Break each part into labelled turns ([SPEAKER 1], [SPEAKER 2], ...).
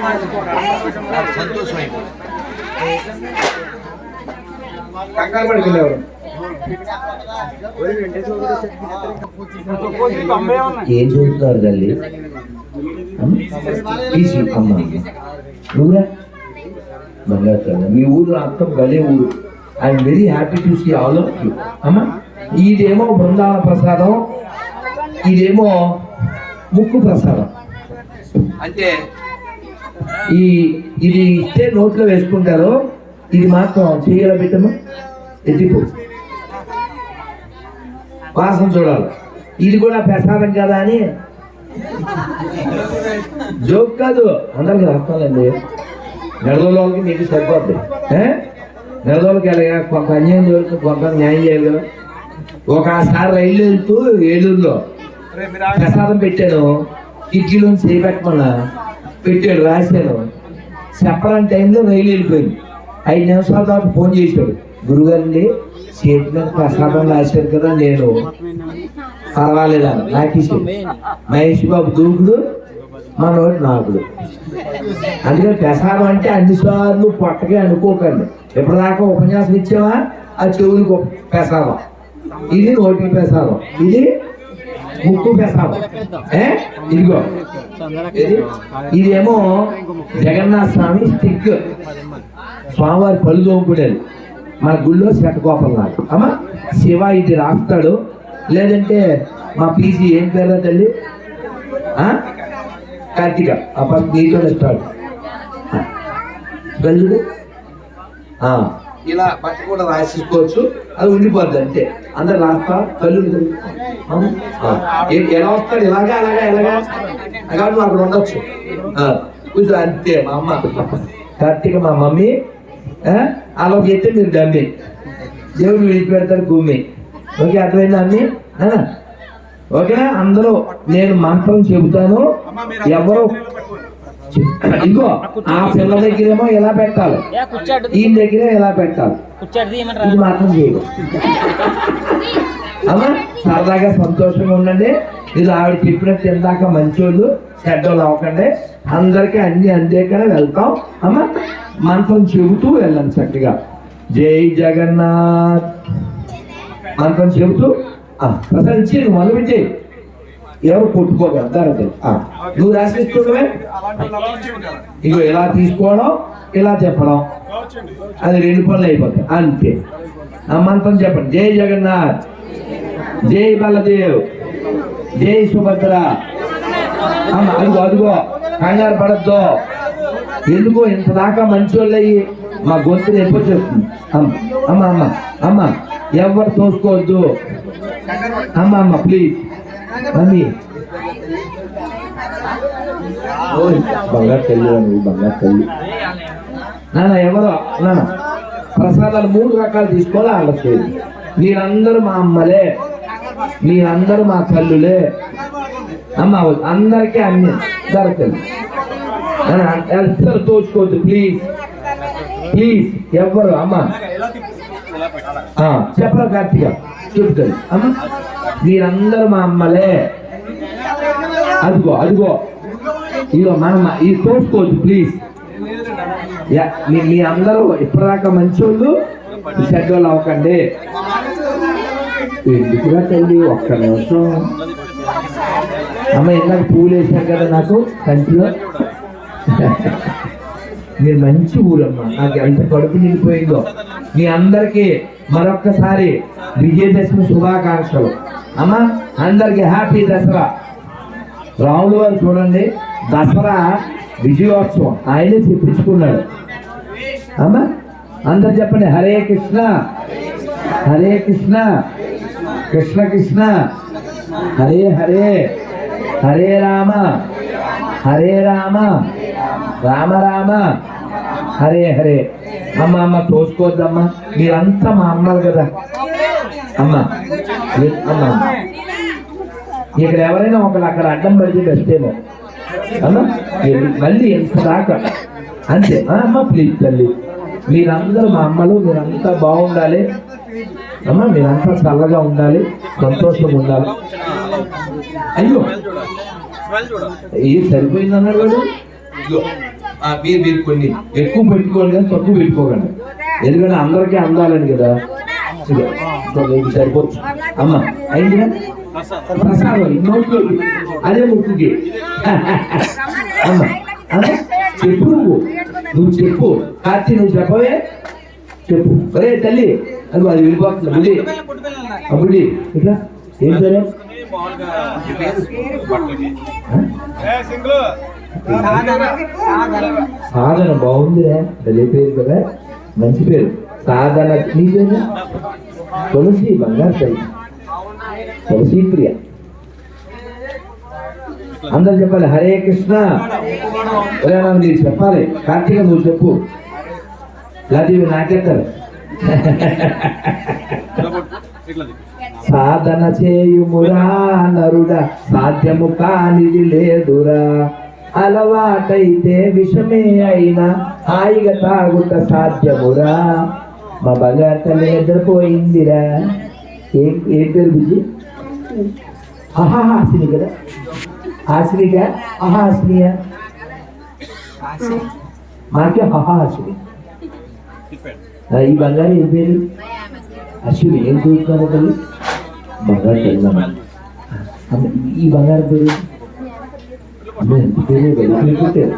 [SPEAKER 1] నాకు సంతోషం అయిపోయింది
[SPEAKER 2] ఏం చూస్తున్నారు తల్లి? తీసి అమ్మ నువ్వురా బంగారు మీ ఊరు అర్థం గలే ఊరు. I'm very happy to see all of you. అమ్మా ఇదేమో బృందాల ప్రసాదం ఇదేమో ముక్కు ప్రసాదం.
[SPEAKER 1] అంటే
[SPEAKER 2] ఈ ఇది ఇస్తే నోట్లో వేసుకుంటారు ఇది మాత్రం చెయ్యాల పెట్టమ్మా ఎత్తిపో వాసన చూడాలి. ఇది కూడా ప్రసాదం కదా అని. జోక్ కాదు. అందరికి రాస్తానండి. నెలలోకి మీకు సరిపోద్ది? నెలలోకి వెళ్ళగా కొంత అన్యాయం జరుగుతుంది కొంత న్యాయం చేయాలి కదా. ఒకసారి రైలు వెళ్తూ ఏలూరులో ప్రసాదం పెట్టాను. ఇడ్లీలో చేయబెట్టమన్నా పెట్టాడు రాశాను చెప్పడానికి టైంలో రైలు వెళ్ళిపోయింది. ఐదు నిమిషాల తర్వాత ఫోన్ చేశాడు. గురుగారండి చేతి మీద ప్రసాదం రాశాడు కదా నేను. పర్వాలేదా? నాకు మహేష్ బాబు దూకుడు మనోడు నాకుడు అందుకని ప్రసాదం అంటే అన్ని సార్లు పొట్టగా అనుకోకండి. ఎప్పటిదాకా ఉపన్యాసం ఇచ్చావా? ఆ చెవులకు ఒక ప్రసాదం. ఇది నోటికి ప్రసాదం. ఇది ముక్కు ప్రసాదం ఇదిగో. ఇదేమో జగన్నాథ స్వామి స్టిక్. స్వామివారి పళ్ళు దోముకుడేది మన గుళ్ళో శతకోపం నాకు అమ్మా శివ ఇది రాస్తాడు. లేదంటే మా పీజీ ఏం పేరు తల్లి? ఆ? కార్తీక. అప్ప నీతో స్టార్ట్ ఇలా బట్ట కూడా రాసేసుకోవచ్చు. అది ఉండిపోద్ది అంతే. అందరు రాస్తా కళ్ళు. ఏ- ఎలా వస్తాడు? ఇలాగా అలాగా ఎలాగా అలాగే నువ్వు అక్కడ ఉండొచ్చు. కూర్చో అంతే మా అమ్మ. కార్తీక మా మమ్మీ అలా చేస్తే మీరు డమ్మి దేవుడు విడిచిపెడతాడు భూమి ఓకే అర్థమైందా ఆ? ఓకేనా? అందరూ నేను మంత్రం చెబుతాను. ఎవరు ఇదిగో ఆ పిల్ల దగ్గరేమో ఎలా పెట్టాలి. ఈయన దగ్గర ఎలా పెట్టాలి. ఇది మాత్రం చేయదు అమ్మా సరదాగా సంతోషంగా ఉండండి. ఇది ఆవిడ చెప్పినట్టు ఇందాక మంచోళ్ళు చెడ్డోళ్ళు అవ్వకండి. అందరికీ అన్ని అందేకనే వెళ్తాం. అమ్మా మంత్రం చెబుతూ వెళ్ళండి చక్కగా. జై జగన్నాథ్. మంత్రం చెబుతూ ప్రసరించి నువ్వు మొదలుపెట్టి ఎవరు కొట్టుకోగలరు నువ్వు రాసిస్తుండవే ఇగో ఇలా తీసుకోవడం ఇలా చెప్పడం. అది రెండు పనులు అయిపోతాయి. అంతే. ఆ మంత్రం చెప్పండి. జై జగన్నాథ్. జై బలదేవ్. జై సుభద్ర. అమ్మ అదిగో అదిగో. కంగారు పడద్దు. ఎందుకో ఇంత దాకా మంచోళ్ళయ్యి మా గొంతు ఎప్పుడు చేస్తుంది అమ్మ అమ్మ అమ్మ అమ్మ. ఎవరు తోసుకోవద్దు. అమ్మ అమ్మ ప్లీజ్ మమ్మీ. బంగారు తల్లి నువ్వు బంగారు తల్లి నాన్న ఎవరో? నాన్న ప్రసాదాలు మూడు రకాలు తీసుకోవాలి? వాళ్ళకి మీరందరూ మా అమ్మలే. మీరందరూ మా తల్లులే. అమ్మ అందరికీ అన్ని దొరకదు. ఎల్సర్ తోచుకోవద్దు ప్లీజ్ ప్లీజ్ ఎవ్వరు అమ్మ. ఆ, చెప్పరా కార్తీక. చెప్తాడు అమ్మ. మీరందరూ మా అమ్మలే. అదిగో అదిగో. ఇదిగో మనమ్మ ఇది తోసుకోవచ్చు ప్లీజ్ యా- మీ అందరూ ఇప్పటిదాకా మంచోళ్ళు చెడ్డోళ్ళు అవ్వకండి. ఎందుకుగా తల్లి ఒక్క నిమిషం. అమ్మ ఇందాక పూలు వేసారు కదా నాకు కంటిలో. మీరు మంచి ఊరమ్మా. నాకు ఎంత కడుపు నిండిపోయిందో. మీ అందరికీ మరొక్కసారి విజయదశమి శుభాకాంక్షలు. అమ్మ అందరికి హ్యాపీ దసరా. రాములు వారు చూడండి దసరా విజయోత్సవం. ఆయనే చెప్పించుకున్నాడు అమ్మా అందరు చెప్పండి హరే కృష్ణ. హరే కృష్ణ. కృష్ణ కృష్ణ. హరే హరే. హరే రామ. హరే రామ. రామ రామ. హరే హరే. అమ్మ అమ్మ తోసుకోవద్దమ్మా. మీరంతా మా అమ్మలు కదా. అమ్మ అన్నా అమ్మ. ఇక్కడ ఎవరైనా ఒకరు అక్కడ అడ్డం పడితే బెస్టేమో అమ్మ మళ్ళీ ఎంత దాకా? అంతే. అమ్మా అమ్మ ప్లీజ్ తల్లి. మీరందరూ మా అమ్మలు మీరంతా బాగుండాలి. అమ్మా మీరంతా చల్లగా ఉండాలి సంతోషంగా ఉండాలి. అయ్యో. ఏ సరిపోయింది అన్నాడు వాడు మీరు మీరు కొన్ని ఎక్కువ పెట్టుకోండి కానీ తక్కువ పెట్టుకోకండి. ఎందుకంటే అందరికీ అందాలని కదా. ఇదిగో మీకు సరిపోవచ్చు అమ్మ అయిందిగా ప్రసాదం నోట్లో అదే ముక్కుకి. అమ్మ అమ్మ, చెప్పు నువ్వు. నువ్వు చెప్పు. కార్తీ నువ్వు చెప్పవే. చెప్పు. ఒరే తల్లి అది అది వెళ్ళిపోతుంది. బుడి అబ్బుడి ఇట్లా ఏం సరే సాధన బాగుందిరా. తల్లి పేరు కదా. మంచి పేరు. సాధన నీ పేరు? తులసి బంగారు తల్లి. తులసి ప్రియ. అందరు చెప్పాలి హరే కృష్ణ. ఒరే మీరు చెప్పాలి. కార్తీక నువ్వు చెప్పు. లేకపోతే నాకెత్తారు. సాధన చేయుమురా నరుడా సాధ్యము కానిది లేదురా. అలవాటైతే విషమే అయినా హాయిగా తాగుట సాధ్యమురా. మా బంగారు తల్లి నిద్రపోయిందిరా ఏం ఏం పేరు బుజ్జి అహాహాసిని కదా హాసినిగా అహాసినియా మాకే హహాసిని ఆ, ఈ బంగారు ఏం పేరు అశ్విని ఏం చూస్తున్నారు తల్లి బంగారు తల్లి అమ్మ ఈ బంగారు పేరు అమ్మ ఎంత పేరు వెలుగులు పెట్టారు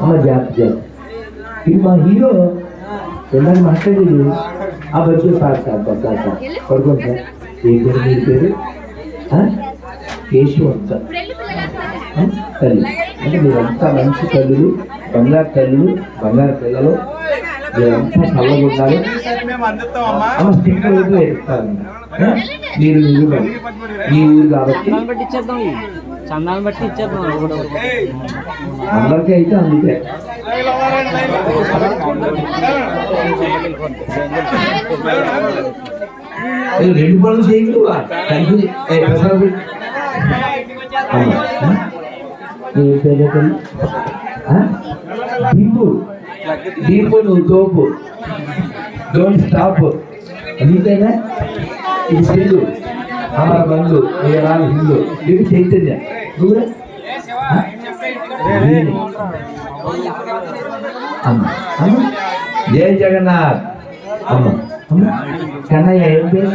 [SPEAKER 2] అమ్మ జాబ్ జాబ్ ఇది మా హీరో ఎందాక మాట్లాడేది ఆ Bachu sir sir sir sir sir. పడుకోండి సార్. ఏ పేరు మీ పేరు? ఆ? కేశవంత. తల్లి. అంటే మీరంతా మంచి తల్లులు బంగారు తల్లులు బంగారు పిల్లలు మీరంతా చల్లగా ఉండాలి? అమ్మ స్టిక్కర్ వద్దు వేస్తాను మీరు మీరు మీ ఊరు కాబట్టి
[SPEAKER 3] చందాన్ని బట్టి ఇచ్చేద్దాం
[SPEAKER 2] అందరికీ అయితే అందుకే. రెండు పనులు చేయగలవు దీపు. దీపు నువ్వు తోపు. డోంట్ స్టాప్ నీకేనా ఇది సింధు. అమర బంధు. వీరాలు హిందూ. ఇది చైతన్య. నువ్వురా జయ జగన్నాథ్. అమ్మ కన్నయ్య ఏం పేరు?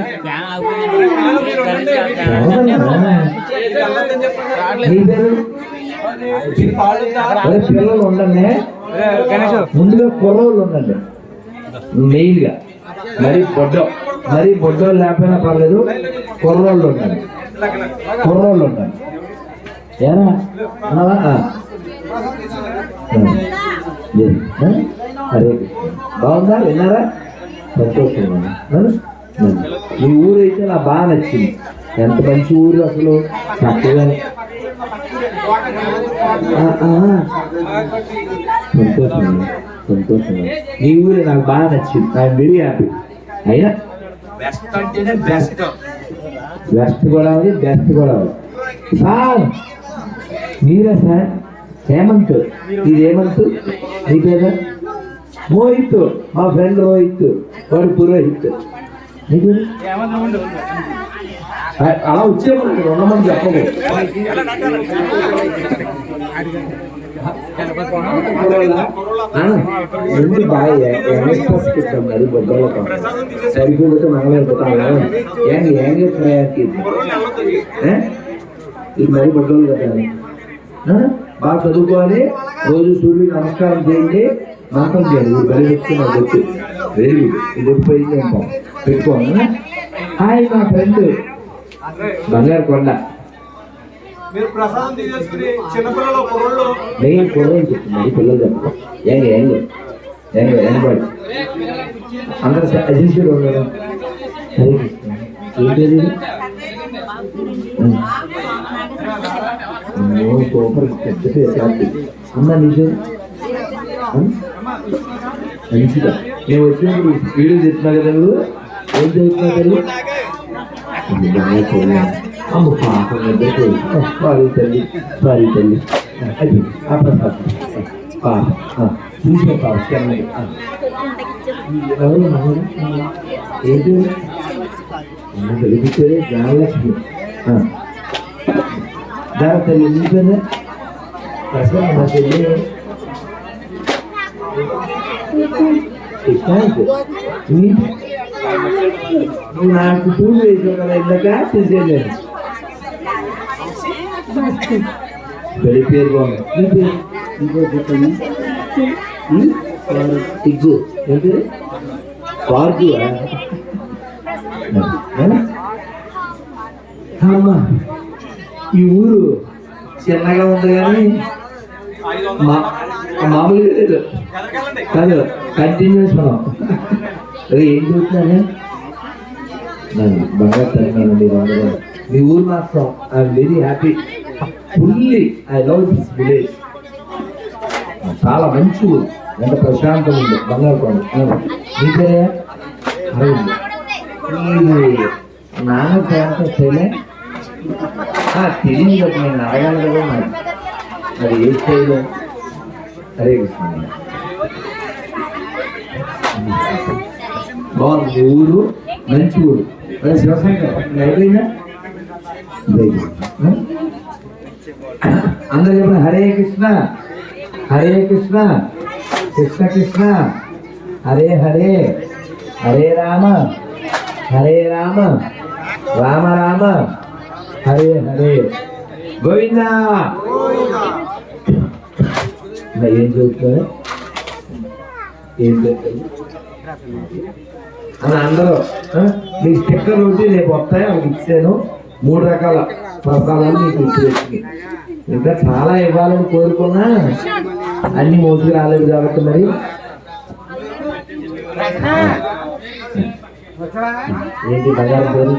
[SPEAKER 2] నీ పేరు? పిల్లలు ఉండండి. ముందుగా కుర్రోళ్ళు ఉండండి. మెయిన్గా మరి బొడ్డ. మరి బొడ్డోళ్ళు లేకపోయినా పర్లేదు కుర్రోళ్ళు ఉండండి. కుర్రోళ్ళు ఉండండి. ఆ? అరే బాగుందా? విన్నారా? సంతోషం మీ ఊరు అయితే నాకు బాగా నచ్చింది. ఎంత మంచి ఊరు అసలు? చక్కగా ఆ. సంతోషం సంతోషం మీ ఊరే నాకు బాగా నచ్చింది. ఐఎమ్ వెరీ హ్యాపీ అయినా?
[SPEAKER 1] బెస్ట్ అంటేనే best
[SPEAKER 2] west Godavari best Godavari. Sir మీరే సార్? హేమంత్. ఇది హేమంత్. నీ పేద మోహిత్. మా ఫ్రెండ్ రోహిత్ వాడు పురోహిత్. మీ అలా వచ్చేమని ఉండమని చెప్పదు రెండు బాగా ఎక్స్ప్రెస్ మరి బొగ్గలతో సరిపోతే మంగళైపోతాను ఏంటి ఏంటి ప్రయాణకి ఇది మరి బొగ్గలు కదా. బాగా చదువుకోవాలి. రోజు సూర్యుడు నమస్కారం చేయండి. మంత్రం చేయండి. ఇది బలి పెట్టుకున్నా చెప్పి వెరీ గుడ్ ఇది ఎప్పుడైతే పెట్టుకోండి హాయ్ మా ఫ్రెండ్. బంగారు కొండ. కుర్రని పిల్లలు ఏంగ ఏంగ ఏంగ ఏంగ అందరూ ఉన్నారు సూపర్ పెద్ద పేరు హ్యాపీ అమ్మ నీ పేరు ఉమ్? వచ్చినప్పుడు వీడియో చెప్తున్నా కదా నువ్వు ఏం చెప్తున్నా తల్లి అమ్మ పాపం సారీ తల్లి సారీ తల్లి అది ఆ చూసిన పాప చెన్నై ఏంటి తెలిపితే తెలిపించారే జ్ఞానలక్ష్మి ఆ. దాని తల్లి నీ పేరు ప్రసన్న నా తల్లి కృష్ణ నీ- నువ్వు నాకు పూలు వేసావు కదా ఇందాక తీసేయలేదు పెళ్ళి పేరు బాగుంది నీ పేరు ఇంకో చెప్పండి ఉమ్? ఇగ్గు ఏం పేరు పార్కు అమ్మా ఈ ఊరు చిన్నగా ఉంది కానీ
[SPEAKER 4] ఐదు
[SPEAKER 2] మామూలుగా లేదు. కాదు కంటిన్యూస్ మనం. అదే ఏం చూస్తున్నాను నన్ను బాగా తిన్నానండి అందరూ మీ ఊరు మాత్రం I'm very happy fully I love this village చాలా మంచి ఊరు. ఎంత ప్రశాంతం ఉంది. బంగారుకొండ ఆ, మీ పేరే? అరవింద్. నాన్న ప్రాంతం తెలియ తెలియదు అది నేను అడగాలి కదా మరి. మరి ఏ స్టైల్ హరే కృష్ణ. బాగుంది. ఊరు? మంచి ఊరు. అదే శివశంకర్. అయిపోయిందా? అందరూ చెప్పండి. హరే కృష్ణ. హరే కృష్ణ. కృష్ణ కృష్ణ. హరే హరే. హరే రామ. హరే రామ. రామ రామ. హరే హరే. గోవిందా. ఏం చదువుతారు ఏం చెప్తారు అని అందరూ మీ స్టిక్కర్ ఉంటే రేపు వస్తాయి? అవి ఇచ్చాను. మూడు రకాల ప్రసాదాలు మీకు ఇచ్చేసి. ఇంకా చాలా ఇవ్వాలని కోరుకున్నా. అన్ని మోసుకు రాలేదు కాబట్టి మరి. ఏంటి బంగారం పేరు?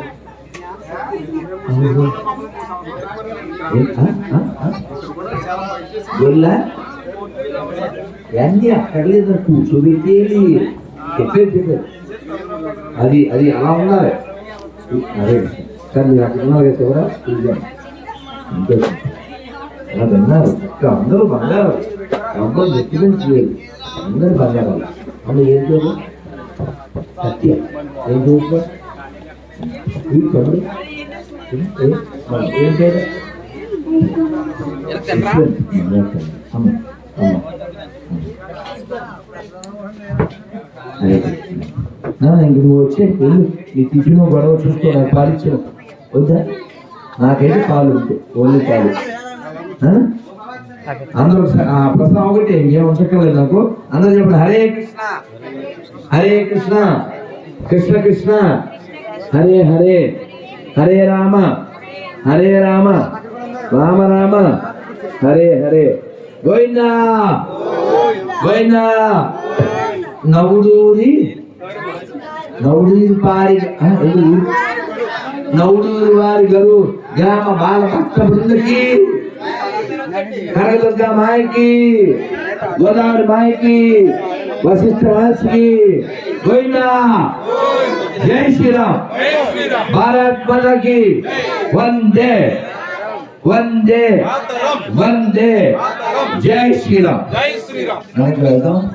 [SPEAKER 2] ఏ- ఆ? కూర్చోబెట్టేది చెప్పేది అది అది అలా ఉండాలి అదే కానీ మీరు అక్కడ ఉన్నారు కదా ఎవరా? చూద్దాం. అలా విన్నారు. ఇంకా అందరూ బంగారు. అందరూ డిస్టర్బెన్స్ లేదు అందరూ బంగారు. అందులో ఏం పేరు సత్య. ఏం పేరు ఏం పేరు ఇంక నువ్వు వచ్చే వెళ్ళు నీ టిఫిన్ గొడవ చూసుకో నాకు పాలు ఇచ్చావు వద్దా నాకైతే పాలు ఉంటాయి ఓన్లీ పాలు అందరూ ఆ, ప్రశ్న ఒకటి ఇంకేం ఉంచక్కర్లేదు నాకు అందరూ చెప్పండి హరే కృష్ణ హరే కృష్ణ కృష్ణ కృష్ణ హరే హరే హరే రామ. హరే రామ. రామ రామ. హరే హరే. గోవిందా. గోవిందా. నవడూరి నవడూరి పారి నవడూరి వారి గారు గ్రామ బాల భక్త బృందకి. కనకదుర్గ మాయకి. గోదావరి మాయకి. వశిష్ఠ మహర్షికి గోవిందా జై శ్రీరామ్. భారత్ మాతకి వందే. వందే. వందే. జై శ్రీరామ్.
[SPEAKER 4] జై శ్రీరామ్.
[SPEAKER 2] మనకి వెళ్దాం